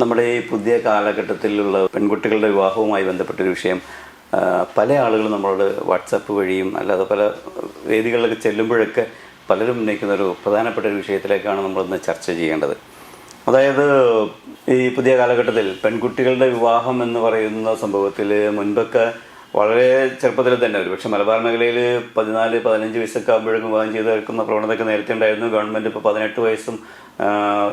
നമ്മുടെ ഈ പുതിയ കാലഘട്ടത്തിലുള്ള പെൺകുട്ടികളുടെ വിവാഹവുമായി ബന്ധപ്പെട്ടൊരു വിഷയം പല ആളുകളും നമ്മളോട് വാട്സപ്പ് വഴിയും അല്ലാതെ പല വേദികളിലൊക്കെ ചെല്ലുമ്പോഴൊക്കെ പലരും ഉന്നയിക്കുന്ന ഒരു പ്രധാനപ്പെട്ട ഒരു വിഷയത്തിലേക്കാണ് നമ്മളിന്ന് ചർച്ച ചെയ്യേണ്ടത്. അതായത് ഈ പുതിയ കാലഘട്ടത്തിൽ പെൺകുട്ടികളുടെ വിവാഹം എന്ന് പറയുന്ന സംഭവത്തിൽ മുൻപൊക്കെ വളരെ ചെറുപ്പത്തിൽ തന്നെ ഒരു പക്ഷേ മലബാർ മേഖലയിൽ പതിനാല് പതിനഞ്ച് വയസ്സൊക്കെ ആകുമ്പോഴേക്കും വിവാഹം ചെയ്ത് വെക്കുന്ന പ്രവണതയൊക്കെ നേരത്തെ ഉണ്ടായിരുന്നു. ഗവൺമെന്റ് ഇപ്പോൾ പതിനെട്ട് വയസ്സും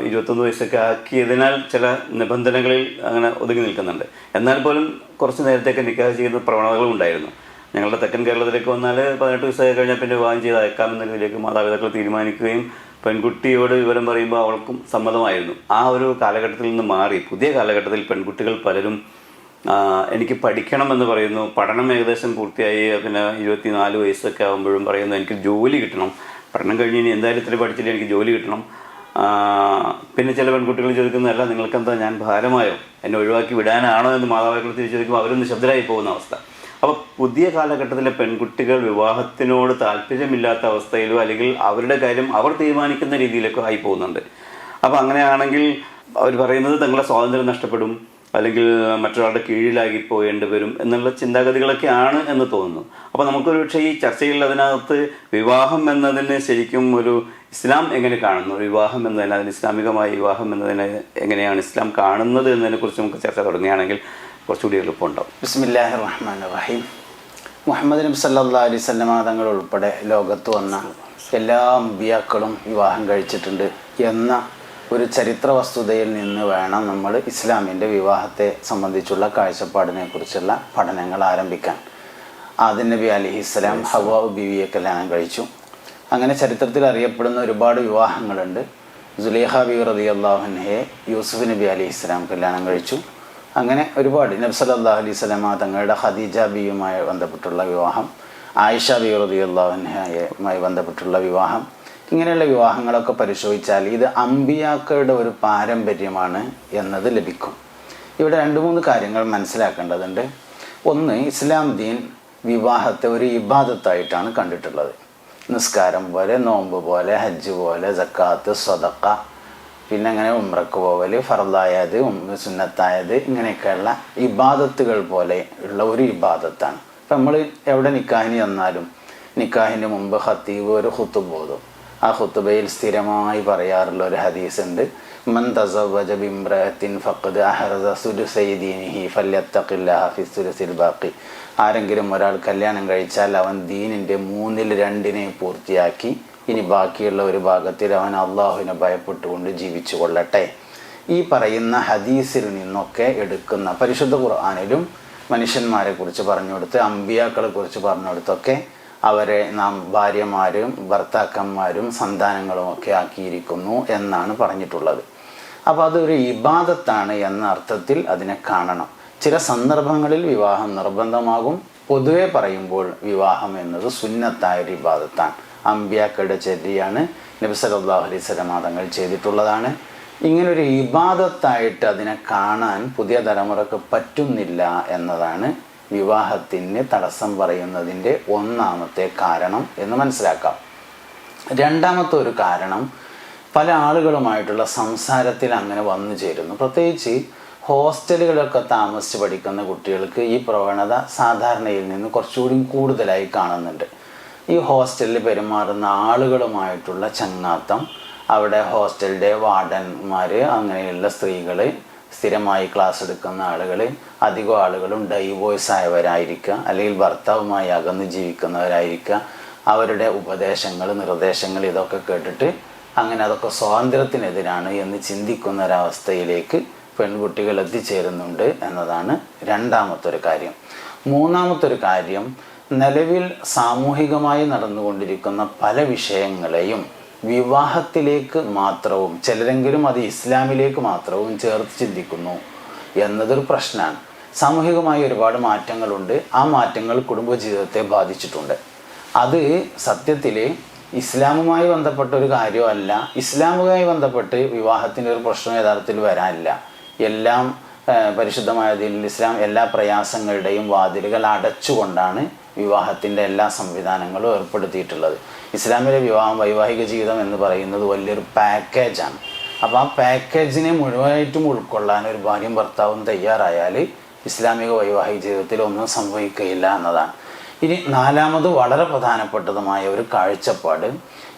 ഇരുപത്തൊന്ന് വയസ്സൊക്കെ ആക്കിയതിനാൽ ചില നിബന്ധനകളിൽ അങ്ങനെ ഒതുങ്ങി നിൽക്കുന്നുണ്ട്. എന്നാൽ പോലും കുറച്ച് നേരത്തെയൊക്കെ നിക്കാഹ് ചെയ്യുന്ന പ്രവണതകളും ഉണ്ടായിരുന്നു. ഞങ്ങളുടെ തെക്കൻ കേരളത്തിലേക്ക് വന്നാൽ പതിനെട്ട് വയസ്സായി കഴിഞ്ഞാൽ പിന്നെ വിവാഹം ചെയ്ത് അയക്കാമെന്ന രീതിയിലേക്ക് മാതാപിതാക്കൾ തീരുമാനിക്കുകയും പെൺകുട്ടിയോട് വിവരം പറയുമ്പോൾ അവൾക്കും സമ്മതമായിരുന്നു. ആ ഒരു കാലഘട്ടത്തിൽ നിന്ന് മാറി. പുതിയ കാലഘട്ടത്തിൽ പെൺകുട്ടികൾ പലരും എനിക്ക് പഠിക്കണം എന്ന് പറയുന്നു. പഠനം ഏകദേശം പൂർത്തിയായി. പിന്നെ ഇരുപത്തി നാല് വയസ്സൊക്കെ ആകുമ്പോഴും പറയുന്നു എനിക്ക് ജോലി കിട്ടണം. പഠനം കഴിഞ്ഞ് ഇനി എന്തായാലും ഇത്ര പഠിച്ചില്ല എനിക്ക് ജോലി കിട്ടണം. പിന്നെ ചില പെൺകുട്ടികൾ ചോദിക്കുന്നതല്ല നിങ്ങൾക്കെന്താ ഞാൻ ഭാരമായോ? എന്നെ ഒഴിവാക്കി വിടാനാണോ? എന്ന് മാതാപിതാക്കൾ ചോദിക്കുമ്പോൾ അവരൊന്ന് ശബ്ദരായി പോകുന്ന അവസ്ഥ. അപ്പോൾ പുതിയ കാലഘട്ടത്തിലെ പെൺകുട്ടികൾ വിവാഹത്തിനോട് താല്പര്യമില്ലാത്ത അവസ്ഥയിലോ അല്ലെങ്കിൽ അവരുടെ കാര്യം അവർ തീരുമാനിക്കുന്ന രീതിയിലൊക്കെ ആയി പോകുന്നുണ്ട്. അപ്പോൾ അങ്ങനെയാണെങ്കിൽ അവർ പറയുന്നത് തങ്ങളുടെ സ്വാതന്ത്ര്യം നഷ്ടപ്പെടും. അല്ലെങ്കിൽ മറ്റൊരാളുടെ കീഴിലാകി പോകേണ്ടി വരും എന്നുള്ള ചിന്താഗതികളൊക്കെയാണ് എന്ന് തോന്നുന്നു. അപ്പോൾ നമുക്കൊരു പക്ഷേ ഈ ചർച്ചയിൽ അതിനകത്ത് വിവാഹം എന്നതിന് ശരിക്കും ഒരു ഇസ്ലാം എങ്ങനെ കാണുന്നു? വിവാഹം എന്നതിന് അതിന് ഇസ്ലാമികമായ വിവാഹം എന്നതിനെ എങ്ങനെയാണ് ഇസ്ലാം കാണുന്നത് എന്നതിനെക്കുറിച്ച് നമുക്ക് ചർച്ച തുടങ്ങുകയാണെങ്കിൽ കുറച്ചുകൂടി എളുപ്പമുണ്ടാവും. ബിസ്മില്ലാഹി റഹ്മാൻ റഹീം മുഹമ്മദ് നബി സല്ലാ അലൈഹി തങ്ങൾ ഉൾപ്പെടെ ലോകത്ത് വന്ന എല്ലാ അമ്പിയാക്കളും വിവാഹം കഴിച്ചിട്ടുണ്ട് എന്ന ഒരു ചരിത്ര വസ്തുതയിൽ നിന്ന് വേണം നമ്മൾ ഇസ്ലാമിന്റെ വിവാഹത്തെ സംബന്ധിച്ചുള്ള കാഴ്ചപ്പാടിനെ കുറിച്ചുള്ള പഠനങ്ങൾ ആരംഭിക്കാൻ. ആദിൻ നബി അലി ഇസ്ലാം ഹവ ബിവിയെ കല്യാണം കഴിച്ചു. അങ്ങനെ ചരിത്രത്തിൽ അറിയപ്പെടുന്ന ഒരുപാട് വിവാഹങ്ങളുണ്ട്. സുലേഹ ബി റതി അള്ളാഹുനയെ യൂസുഫ് നബി അലി ഇസ്ലാം കല്യാണം കഴിച്ചു. അങ്ങനെ ഒരുപാട് നബി സല്ലല്ലാഹു അലൈഹി സ്വലമ തങ്ങളുടെ ഖദീജ ബിയുമായി ബന്ധപ്പെട്ടുള്ള വിവാഹം ആയിഷ ബി റതി അള്ളാഹുനയുമായി ബന്ധപ്പെട്ടുള്ള വിവാഹം ഇങ്ങനെയുള്ള വിവാഹങ്ങളൊക്കെ പരിശോധിച്ചാൽ ഇത് അമ്പിയാക്കളുടെ ഒരു പാരമ്പര്യമാണ് എന്നത് ലഭിക്കും. ഇവിടെ രണ്ട് മൂന്ന് കാര്യങ്ങൾ മനസ്സിലാക്കേണ്ടതുണ്ട്. ഒന്ന് ഇസ്ലാം ദീൻ വിവാഹത്തെ ഒരു ഇബാദത്തായിട്ടാണ് കണ്ടിട്ടുള്ളത്. നിസ്കാരം പോലെ നോമ്പ് പോലെ ഹജ്ജ് പോലെ സക്കാത്ത് സ്വതക്ക പിന്നെ അങ്ങനെ ഉമ്രക്ക് പോവൽ ഫറദായത് സുന്നത്തായത് ഇങ്ങനെയൊക്കെയുള്ള ഇബാദത്തുകൾ പോലെ ഉള്ള ഒരു ഇബാദത്താണ്. ഇപ്പം നമ്മൾ എവിടെ നിക്കാഹിന് ചെന്നാലും നിക്കാഹിന് മുമ്പ് ഹത്തീബ് ഒരു ഹുത്തുബ് ഓതും. ആ ഹുത്തുബയിൽ സ്ഥിരമായി പറയാറുള്ള ഒരു ഹദീസ് ഉണ്ട്. മൻ തസവജ ഫി ബാക്കി ആരെങ്കിലും ഒരാൾ കല്യാണം കഴിച്ചാൽ അവൻ ദീനിന്റെ മൂന്നിൽ രണ്ടിനെ പൂർത്തിയാക്കി ഇനി ബാക്കിയുള്ള ഒരു ഭാഗത്തിൽ അവൻ അള്ളാഹുവിനെ ഭയപ്പെട്ടുകൊണ്ട് ജീവിച്ചു കൊള്ളട്ടെ. ഈ പറയുന്ന ഹദീസിൽ നിന്നൊക്കെ എടുക്കുന്ന പരിശുദ്ധ ഖുർആാനിലും മനുഷ്യന്മാരെ കുറിച്ച് പറഞ്ഞു കൊടുത്ത് അമ്പിയാക്കളെ കുറിച്ച് പറഞ്ഞു കൊടുത്തൊക്കെ അവരെ നാം ഭാര്യമാരും ഭർത്താക്കന്മാരും സന്താനങ്ങളും ഒക്കെ ആക്കിയിരിക്കുന്നു എന്നാണ് പറഞ്ഞിട്ടുള്ളത്. അപ്പോൾ അതൊരു ഇബാദത്താണ് എന്ന അർത്ഥത്തിൽ അതിനെ കാണണം. ചില സന്ദർഭങ്ങളിൽ വിവാഹം നിർബന്ധമാകും. പൊതുവെ പറയുമ്പോൾ വിവാഹം എന്നത് സുന്നത്തായ ഒരു ഇബാദത്താണ്. അമ്പ്യാക്കളുടെ ചര്യയാണ് നബി സല്ലല്ലാഹു അലൈഹി സ്വലമ തങ്ങൾ ചെയ്തിട്ടുള്ളതാണ്. ഇങ്ങനൊരു ഇബാദത്തായിട്ട് അതിനെ കാണാൻ പുതിയ തലമുറയ്ക്ക് പറ്റുന്നില്ല എന്നതാണ് വിവാഹത്തിന് തടസ്സം പറയുന്നതിന്റെ ഒന്നാമത്തെ കാരണം എന്ന് മനസ്സിലാക്കാം. രണ്ടാമത്തെ ഒരു കാരണം പല ആളുകളുമായിട്ടുള്ള സംസാരത്തിൽ അങ്ങനെ വന്നു ചേരുന്നു. പ്രത്യേകിച്ച് ഹോസ്റ്റലുകളൊക്കെ താമസിച്ച് പഠിക്കുന്ന കുട്ടികൾക്ക് ഈ പ്രവണത സാധാരണയിൽ നിന്ന് കുറച്ചുകൂടി കൂടുതലായി കാണുന്നുണ്ട്. ഈ ഹോസ്റ്റലിൽ പെരുമാറുന്ന ആളുകളുമായിട്ടുള്ള ചങ്ങാത്തം അവിടെ ഹോസ്റ്റലിന്റെ വാർഡന്മാർ അങ്ങനെയുള്ള സ്ത്രീകൾ സ്ഥിരമായി ക്ലാസ് എടുക്കുന്ന ആളുകൾ അധികം ആളുകളും ഡൈവോഴ്സ് ആയവരായിരിക്കുക അല്ലെങ്കിൽ ഭർത്താവുമായി അകന്ന് ജീവിക്കുന്നവരായിരിക്കുക. അവരുടെ ഉപദേശങ്ങൾ നിർദ്ദേശങ്ങൾ ഇതൊക്കെ കേട്ടിട്ട് അങ്ങനെ അതൊക്കെ സ്വാതന്ത്ര്യത്തിനെതിരാണ് എന്ന് ചിന്തിക്കുന്ന ഒരവസ്ഥയിലേക്ക് പെൺകുട്ടികൾ എത്തിച്ചേരുന്നുണ്ട് എന്നതാണ് രണ്ടാമത്തെ ഒരു കാര്യം. മൂന്നാമത്തെ ഒരു കാര്യം നിലവിൽ സാമൂഹികമായി നടന്നുകൊണ്ടിരിക്കുന്ന പല വിഷയങ്ങളെയും വിവാഹത്തിലേക്ക് മാത്രവും ചിലരെങ്കിലും അത് ഇസ്ലാമിലേക്ക് മാത്രവും ചേർത്ത് ചിന്തിക്കുന്നു എന്നതൊരു പ്രശ്നമാണ്. സാമൂഹികമായി ഒരുപാട് മാറ്റങ്ങളുണ്ട്. ആ മാറ്റങ്ങൾ കുടുംബജീവിതത്തെ ബാധിച്ചിട്ടുണ്ട്. അത് സത്യത്തിൽ ഇസ്ലാമുമായി ബന്ധപ്പെട്ട ഒരു കാര്യമല്ല. ഇസ്ലാമുമായി ബന്ധപ്പെട്ട് വിവാഹത്തിന്റെ ഒരു പ്രശ്നം യഥാർത്ഥത്തിൽ വരാനില്ല. എല്ലാം പരിശുദ്ധമായതിൽ ഇസ്ലാം എല്ലാ പ്രയാസങ്ങളുടെയും വാതിലുകൾ അടച്ചുകൊണ്ടാണ് വിവാഹത്തിന്റെ എല്ലാ സംവിധാനങ്ങളും ഏർപ്പെടുത്തിയിട്ടുള്ളത്. ഇസ്ലാമിലെ വിവാഹം വൈവാഹിക ജീവിതം എന്ന് പറയുന്നത് വലിയൊരു പാക്കേജാണ് അപ്പോൾ ആ പാക്കേജിനെ മുഴുവനായിട്ടും ഉൾക്കൊള്ളാൻ ഒരു ഭാര്യയും ഭർത്താവും തയ്യാറായാൽ ഇസ്ലാമിക വൈവാഹിക ജീവിതത്തിൽ ഒന്നും സംഭവിക്കുകയില്ല എന്നതാണ്. ഇനി നാലാമത് വളരെ പ്രധാനപ്പെട്ടതുമായ ഒരു കാഴ്ചപ്പാട്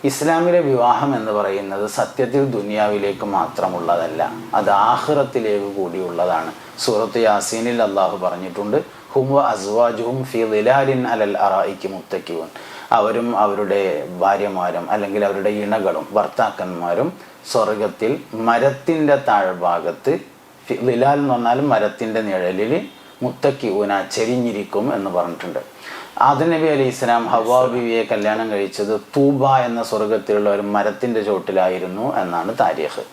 ഇസ്ലാമിലെ വിവാഹം എന്ന് പറയുന്നത് സത്യത്തിൽ ദുനിയാവിലേക്ക് മാത്രമുള്ളതല്ല അത് ആഹ്റത്തിലേക്ക് കൂടിയുള്ളതാണ്. സൂറത്ത് യാസീനിൽ അള്ളാഹു പറഞ്ഞിട്ടുണ്ട് ഹും അസ്വാജുഹും ഫി അലൽ അറായിക്ക് മുത്തക്കിവൻ. അവരും അവരുടെ ഭാര്യമാരും അല്ലെങ്കിൽ അവരുടെ ഇണകളും ഭർത്താക്കന്മാരും സ്വർഗത്തിൽ മരത്തിന്റെ താഴ്ഭാഗത്ത് ലിലാൽ എന്ന് പറഞ്ഞാൽ മരത്തിന്റെ നിഴലിൽ മുത്തക്കി ഊന ചെരിഞ്ഞിരിക്കും എന്ന് പറഞ്ഞിട്ടുണ്ട്. ആദനബി അലി ഇസ്ലാം ഹവാ ബിവിയെ കല്യാണം കഴിച്ചത് തൂബ എന്ന സ്വർഗത്തിലുള്ള ഒരു മരത്തിന്റെ ചോട്ടിലായിരുന്നു എന്നാണ് താരീഖ്.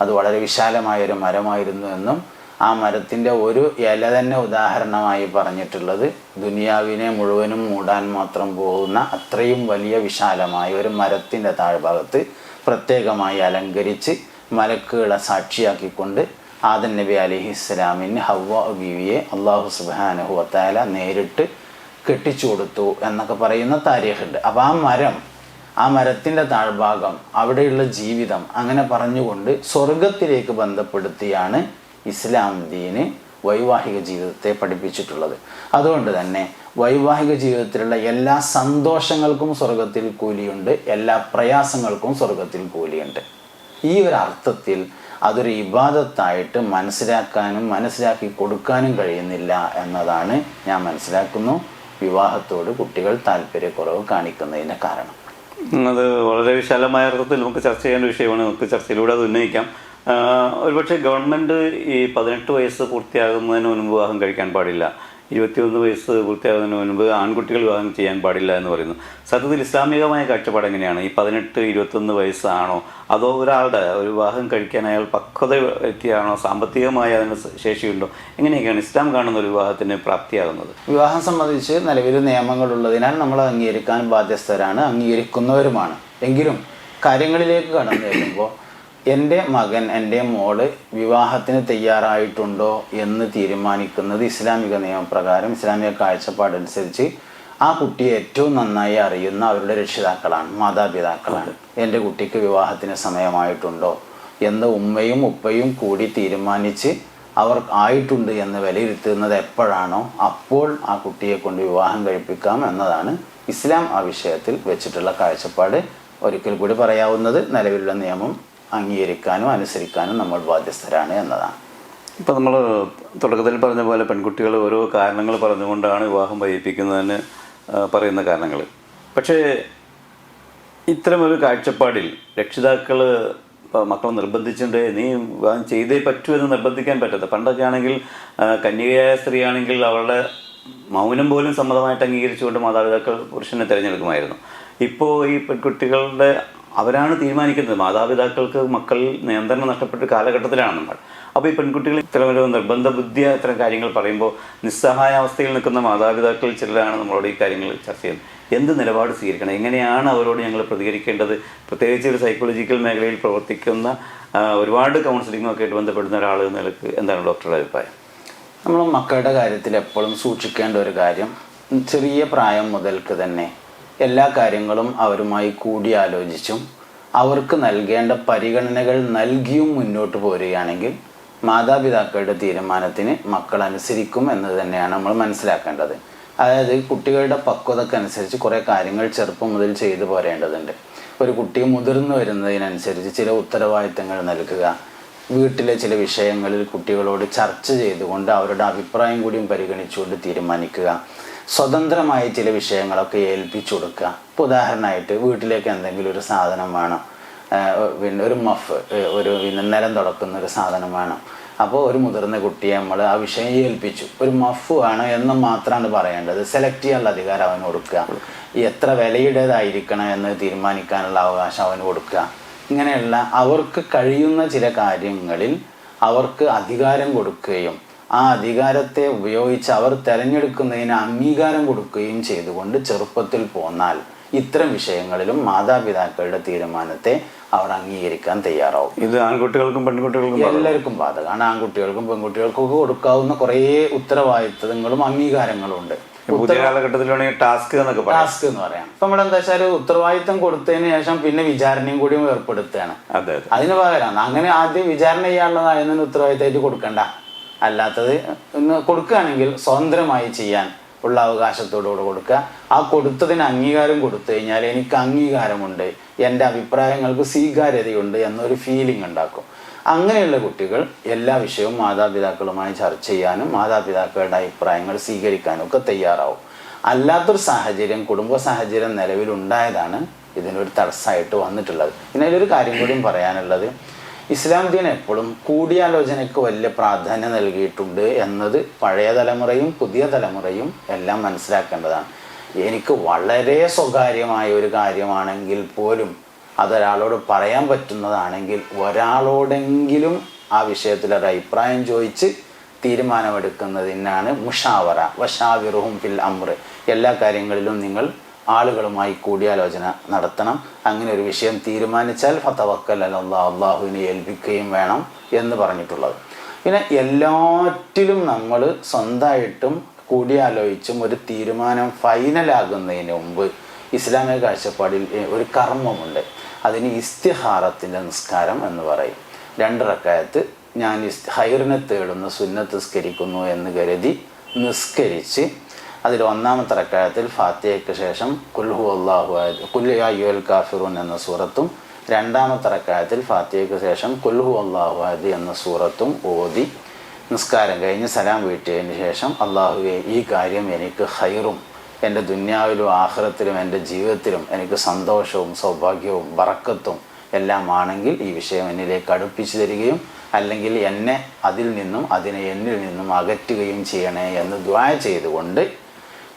അത് വളരെ വിശാലമായ ഒരു മരമായിരുന്നു എന്നും ആ മരത്തിന്റെ ഒരു ഇല തന്നെ ഉദാഹരണമായി പറഞ്ഞിട്ടുള്ളത്. ദുനിയാവിനെ മുഴുവനും മൂടാൻ മാത്രം പോകുന്ന അത്രയും വലിയ വിശാലമായ ഒരു മരത്തിന്റെ താഴ്ഭാഗത്ത് പ്രത്യേകമായി അലങ്കരിച്ച് മലക്കുകളെ സാക്ഷിയാക്കിക്കൊണ്ട് ആദൻ നബി അലിഹി ഇസ്ലാമിന് ഹവ്വ ബീവിയെ അള്ളാഹു സുബാനഹുവത്താല നേരിട്ട് കെട്ടിച്ചു കൊടുത്തു എന്നൊക്കെ പറയുന്ന താരീഖുണ്ട്. അപ്പോൾ ആ മരം ആ മരത്തിന്റെ താഴ്ഭാഗം അവിടെയുള്ള ജീവിതം അങ്ങനെ പറഞ്ഞുകൊണ്ട് സ്വർഗത്തിലേക്ക് ബന്ധപ്പെടുത്തിയാണ് ഇസ്ലാം ദീന് വൈവാഹിക ജീവിതത്തെ പഠിപ്പിച്ചിട്ടുള്ളത്. അതുകൊണ്ട് തന്നെ വൈവാഹിക ജീവിതത്തിലുള്ള എല്ലാ സന്തോഷങ്ങൾക്കും സ്വർഗത്തിൽ കൂലിയുണ്ട് എല്ലാ പ്രയാസങ്ങൾക്കും സ്വർഗത്തിൽ കൂലിയുണ്ട്. ഈ ഒരു അർത്ഥത്തിൽ അതൊരു ഇബാദത്തായിട്ട് മനസ്സിലാക്കാനും മനസ്സിലാക്കി കൊടുക്കാനും കഴിയുന്നില്ല എന്നതാണ് ഞാൻ മനസ്സിലാക്കുന്നു. വിവാഹത്തോട് കുട്ടികൾ താല്പര്യക്കുറവ് കാണിക്കുന്നതിന്റെ കാരണം. അത് വളരെ വിശാലമായ അർത്ഥത്തിൽ നമുക്ക് ചർച്ച ചെയ്യേണ്ട വിഷയമാണ്. നമുക്ക് ചർച്ചയിലൂടെ അത് ഉന്നയിക്കാം. ഒരുപക്ഷെ ഗവൺമെന്റ് ഈ പതിനെട്ട് വയസ്സ് പൂർത്തിയാകുന്നതിന് മുൻപ് വിവാഹം കഴിക്കാൻ പാടില്ല. ഇരുപത്തിയൊന്ന് വയസ്സ് പൂർത്തിയാകുന്നതിന് മുൻപ് ആൺകുട്ടികൾ വിവാഹം ചെയ്യാൻ പാടില്ല എന്ന് പറയുന്നു. സത്യത്തിൽ ഇസ്ലാമികമായ കാഴ്ചപ്പാട് എങ്ങനെയാണ്? ഈ പതിനെട്ട് ഇരുപത്തൊന്ന് വയസ്സാണോ അതോ ഒരാളുടെ ഒരു വിവാഹം കഴിക്കാൻ അയാൾ പക്വത എത്തിയാണോ സാമ്പത്തികമായി അതിന് ശേഷിയുണ്ടോ? എങ്ങനെയൊക്കെയാണ് ഇസ്ലാം കാണുന്ന ഒരു വിവാഹത്തിന് പ്രാപ്തിയാകുന്നത്? വിവാഹം സംബന്ധിച്ച് നിലവിൽ നിയമങ്ങളുള്ളതിനാൽ നമ്മൾ അംഗീകരിക്കാൻ ബാധ്യസ്ഥരാണ് അംഗീകരിക്കുന്നവരുമാണ്. എങ്കിലും കാര്യങ്ങളിലേക്ക് കടന്നു വരുമ്പോൾ എന്റെ മകൻ എന്റെ മോൾ വിവാഹത്തിന് തയ്യാറായിട്ടുണ്ടോ എന്ന് തീരുമാനിക്കുന്നത് ഇസ്ലാമിക നിയമപ്രകാരം ഇസ്ലാമിക കാഴ്ചപ്പാടനുസരിച്ച് ആ കുട്ടിയെ ഏറ്റവും നന്നായി അറിയുന്ന അവരുടെ രക്ഷിതാക്കളാണ് മാതാപിതാക്കളാണ്. എന്റെ കുട്ടിക്ക് വിവാഹത്തിന് സമയമായിട്ടുണ്ടോ എന്ന് ഉമ്മയും ഉപ്പയും കൂടി തീരുമാനിച്ച് അവർ ആയിട്ടുണ്ട് എന്ന് വിലയിരുത്തുന്നത് എപ്പോഴാണോ അപ്പോൾ ആ കുട്ടിയെ കൊണ്ട് വിവാഹം കഴിപ്പിക്കാം എന്നതാണ് ഇസ്ലാം ആ വിഷയത്തിൽ വെച്ചിട്ടുള്ള കാഴ്ചപ്പാട്. ഒരിക്കൽ കൂടി പറയാവുന്നത് നിലവിലുള്ള നിയമം അംഗീകരിക്കാനും അനുസരിക്കാനും നമ്മൾ ബാധ്യസ്ഥരാണ് എന്നതാണ്. ഇപ്പം നമ്മൾ തുടക്കത്തിൽ പറഞ്ഞ പോലെ പെൺകുട്ടികൾ ഓരോ കാരണങ്ങൾ പറഞ്ഞുകൊണ്ടാണ് വിവാഹം വൈകിപ്പിക്കുന്നതിന് പറയുന്ന കാരണങ്ങൾ പക്ഷേ ഇത്തരമൊരു കാഴ്ചപ്പാടിൽ രക്ഷിതാക്കൾ മക്കളെ നിർബന്ധിച്ചിട്ട് നീ വിവാഹം ചെയ്തേ പറ്റൂ എന്ന് നിർബന്ധിക്കാൻ പറ്റത്തില്ല. പണ്ടൊക്കെ ആണെങ്കിൽ കന്യകയായ സ്ത്രീയാണെങ്കിൽ അവളുടെ മൗനം പോലും സമ്മതമായിട്ട് അംഗീകരിച്ചുകൊണ്ട് മാതാപിതാക്കൾ പുരുഷനെ തിരഞ്ഞെടുക്കുമായിരുന്നു. ഇപ്പോൾ ഈ പെൺകുട്ടികളുടെ അവരാണ് തീരുമാനിക്കുന്നത് മാതാപിതാക്കൾക്ക് മക്കൾ നിയന്ത്രണം നഷ്ടപ്പെട്ട കാലഘട്ടത്തിലാണ് നമ്മൾ. അപ്പോൾ ഈ പെൺകുട്ടികൾ ഇത്തരം ഒരു നിർബന്ധ ബുദ്ധിയ ഇത്തരം കാര്യങ്ങൾ പറയുമ്പോൾ നിസ്സഹായ അവസ്ഥയിൽ നിൽക്കുന്ന മാതാപിതാക്കൾ ചിലരാണ് നമ്മളോട് ഈ കാര്യങ്ങൾ ചർച്ച ചെയ്യുന്നത്. എന്ത് നിലപാട് സ്വീകരിക്കണം? എങ്ങനെയാണ് അവരോട് ഞങ്ങൾ പ്രതികരിക്കേണ്ടത്? പ്രത്യേകിച്ച് ഒരു സൈക്കോളജിക്കൽ മേഖലയിൽ പ്രവർത്തിക്കുന്ന ഒരുപാട് കൗൺസിലിങ്ങും ഒക്കെ ആയിട്ട് ബന്ധപ്പെടുന്ന ഒരാൾ നിലയ്ക്ക് എന്താണ് ഡോക്ടറുടെ അഭിപ്രായം? നമ്മൾ മക്കളുടെ കാര്യത്തിൽ എപ്പോഴും സൂക്ഷിക്കേണ്ട ഒരു കാര്യം ചെറിയ പ്രായം മുതൽക്ക് തന്നെ എല്ലാ കാര്യങ്ങളും അവരുമായി കൂടിയാലോചിച്ചും അവർക്ക് നൽകേണ്ട പരിഗണനകൾ നൽകിയും മുന്നോട്ട് പോരുകയാണെങ്കിൽ മാതാപിതാക്കളുടെ തീരുമാനത്തിന് മക്കൾ അനുസരിക്കും എന്ന് തന്നെയാണ് നമ്മൾ മനസ്സിലാക്കേണ്ടത്. അതായത് കുട്ടികളുടെ പക്വതക്കനുസരിച്ച് കുറേ കാര്യങ്ങൾ ചെറുപ്പം മുതൽ ചെയ്തു പോരേണ്ടതുണ്ട്. ഒരു കുട്ടി മുതിർന്നു വരുന്നതിനനുസരിച്ച് ചില ഉത്തരവാദിത്തങ്ങൾ നൽകുക വീട്ടിലെ ചില വിഷയങ്ങളിൽ കുട്ടികളോട് ചർച്ച ചെയ്തുകൊണ്ട് അവരുടെ അഭിപ്രായം കൂടിയും പരിഗണിച്ചുകൊണ്ട് തീരുമാനിക്കുക സ്വതന്ത്രമായ ചില വിഷയങ്ങളൊക്കെ ഏൽപ്പിച്ചു കൊടുക്കുക. ഇപ്പോൾ ഉദാഹരണമായിട്ട് വീട്ടിലേക്ക് എന്തെങ്കിലും ഒരു സാധനം വേണം. പിന്നെ ഒരു മഫ് ഒരു നിലം തുടക്കുന്ന ഒരു സാധനം വേണം. അപ്പോൾ ഒരു മുതിർന്ന കുട്ടിയെ നമ്മൾ ആ വിഷയം ഏൽപ്പിച്ചു. ഒരു മഫ് വേണം എന്ന് മാത്രമാണ് പറയേണ്ടത്. സെലക്ട് ചെയ്യാനുള്ള അധികാരം അവന് കൊടുക്കുക. എത്ര വിലയുടേതായിരിക്കണം എന്ന് തീരുമാനിക്കാനുള്ള അവകാശം അവന് കൊടുക്കുക. ഇങ്ങനെയുള്ള അവർക്ക് കഴിയുന്ന ചില കാര്യങ്ങളിൽ അവർക്ക് അധികാരം കൊടുക്കുകയും ആ അധികാരത്തെ ഉപയോഗിച്ച് അവർ തിരഞ്ഞെടുക്കുന്നതിന് അംഗീകാരം കൊടുക്കുകയും ചെയ്തുകൊണ്ട് ചെറുപ്പത്തിൽ പോന്നാൽ ഇത്തരം വിഷയങ്ങളിലും മാതാപിതാക്കളുടെ തീരുമാനത്തെ അവർ അംഗീകരിക്കാൻ തയ്യാറാവും. ഇത് ആൺകുട്ടികൾക്കും പെൺകുട്ടികൾക്കും. എല്ലാവർക്കും ബാധകമാണ്. ആൺകുട്ടികൾക്കും പെൺകുട്ടികൾക്കും ഒക്കെ കൊടുക്കാവുന്ന കുറേ ഉത്തരവാദിത്തങ്ങളും അംഗീകാരങ്ങളും ഉണ്ട് പുതിയ ടാസ്ക് എന്നൊക്കെ ടാസ്ക് എന്ന് പറയാം. ഇപ്പൊ നമ്മൾ എന്താ വെച്ചാൽ ഉത്തരവാദിത്തം കൊടുത്തതിന് ശേഷം പിന്നെ വിചാരണയും കൂടി ഏർപ്പെടുത്തുകയാണ്. അതെ അതെ. അതിന് പകരം അങ്ങനെ ആദ്യം വിചാരണ ചെയ്യാനുള്ളതായിരുന്നു ഉത്തരവാദിത്തമായിട്ട് കൊടുക്കണ്ട. അല്ലാത്തത് കൊടുക്കുകയാണെങ്കിൽ സ്വതന്ത്രമായി ചെയ്യാൻ ഉള്ള അവകാശത്തോടുകൂടെ കൊടുക്കുക. ആ കൊടുത്തതിന് അംഗീകാരം കൊടുത്തു കഴിഞ്ഞാൽ എനിക്ക് അംഗീകാരമുണ്ട്. എന്റെ അഭിപ്രായങ്ങൾക്ക് സ്വീകാര്യതയുണ്ട് എന്നൊരു ഫീലിംഗ് ഉണ്ടാക്കും. അങ്ങനെയുള്ള കുട്ടികൾ എല്ലാ വിഷയവും മാതാപിതാക്കളുമായി ചർച്ച ചെയ്യാനും മാതാപിതാക്കളുടെ അഭിപ്രായങ്ങൾ സ്വീകരിക്കാനും ഒക്കെ തയ്യാറാവും. അല്ലാത്തൊരു സാഹചര്യം കുടുംബ സാഹചര്യം നിലവിലുണ്ടായതാണ് ഇതിനൊരു തടസ്സമായിട്ട് വന്നിട്ടുള്ളത്. പിന്നെ അതിലൊരു കാര്യം കൂടിയും പറയാനുള്ളത്. ഇസ്ലാം ദീൻ എപ്പോഴും കൂടിയാലോചനയ്ക്ക് വലിയ പ്രാധാന്യം നൽകിയിട്ടുണ്ട് എന്നത് പഴയ തലമുറയും പുതിയ തലമുറയും എല്ലാം മനസ്സിലാക്കേണ്ടതാണ്. എനിക്ക് വളരെ സ്വകാര്യമായ ഒരു കാര്യമാണെങ്കിൽ പോലും അതൊരാളോട് പറയാൻ പറ്റുന്നതാണെങ്കിൽ ഒരാളോടെങ്കിലും ആ വിഷയത്തിൽ ഒരു അഭിപ്രായം ചോദിച്ച് തീരുമാനമെടുക്കുന്നതിനാണ് മുഷാവറ വഷാവിറുഹും ഫിൽ അമ്ര എല്ലാ കാര്യങ്ങളിലും നിങ്ങൾ ആളുകളുമായി കൂടിയാലോചന നടത്തണം. അങ്ങനെ ഒരു വിഷയം തീരുമാനിച്ചാൽ ഫത്തവക്കൽ അല്ലാ അള്ളാഹുവിനെ ഏൽപ്പിക്കുകയും വേണം എന്ന് പറഞ്ഞിട്ടുള്ളത്. പിന്നെ എല്ലാറ്റിലും നമ്മൾ സ്വന്തമായിട്ടും കൂടിയാലോചിച്ചും ഒരു തീരുമാനം ഫൈനലാകുന്നതിന് മുമ്പ് ഇസ്ലാമിക കാഴ്ചപ്പാടിൽ ഒരു കർമ്മമുണ്ട്. അതിന് ഇസ്തിഹാറത്തിന്റെ നിസ്കാരം എന്ന് പറയും. രണ്ടിറക്കായത്ത് ഞാൻ ഹൈറിനെ തേടുന്ന സുന്നത്ത് സ്കരിക്കുന്നു എന്ന് കരുതി നിസ്കരിച്ച് അതിൽ ഒന്നാമത്തെ റക്കായത്തിൽ ഫാത്തിയയ്ക്ക് ശേഷം കുൽഹു അള്ളാഹു കുല്ലുൽ കാഫിറൂൻ എന്ന സൂറത്തും രണ്ടാമത്തെ റക്കായത്തിൽ ഫാത്തിയയ്ക്ക് ശേഷം കുൽഹു അള്ളാഹു അദി എന്ന സൂറത്തും ഓതി നിസ്കാരം കഴിഞ്ഞ് സലാം വീട്ടിയതിന് ശേഷം അള്ളാഹുവെ ഈ കാര്യം എനിക്ക് ഹൈറും എന്റെ ദുന്യാവിലും ആഹ്റത്തിലും എന്റെ ജീവിതത്തിലും എനിക്ക് സന്തോഷവും സൗഭാഗ്യവും ബറക്കത്തും എല്ലാം ആണെങ്കിൽ ഈ വിഷയം എന്നിലേക്ക് അടുപ്പിച്ചു തരികയും അല്ലെങ്കിൽ എന്നെ അതിൽ നിന്നും അതിനെ എന്നിൽ നിന്നും അകറ്റുകയും ചെയ്യണേ എന്ന് ദ്വായ ചെയ്തുകൊണ്ട്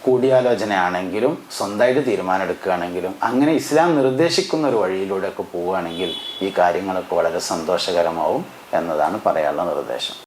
കൂടിയാലോചനയാണെങ്കിലും സ്വന്തമായിട്ട് തീരുമാനമെടുക്കുകയാണെങ്കിലും അങ്ങനെ ഇസ്ലാം നിർദ്ദേശിക്കുന്ന ഒരു വഴിയിലൂടെയൊക്കെ പോവുകയാണെങ്കിൽ ഈ കാര്യങ്ങളൊക്കെ വളരെ സന്തോഷകരമാവും എന്നതാണ് പറയാനുള്ള നിർദ്ദേശം.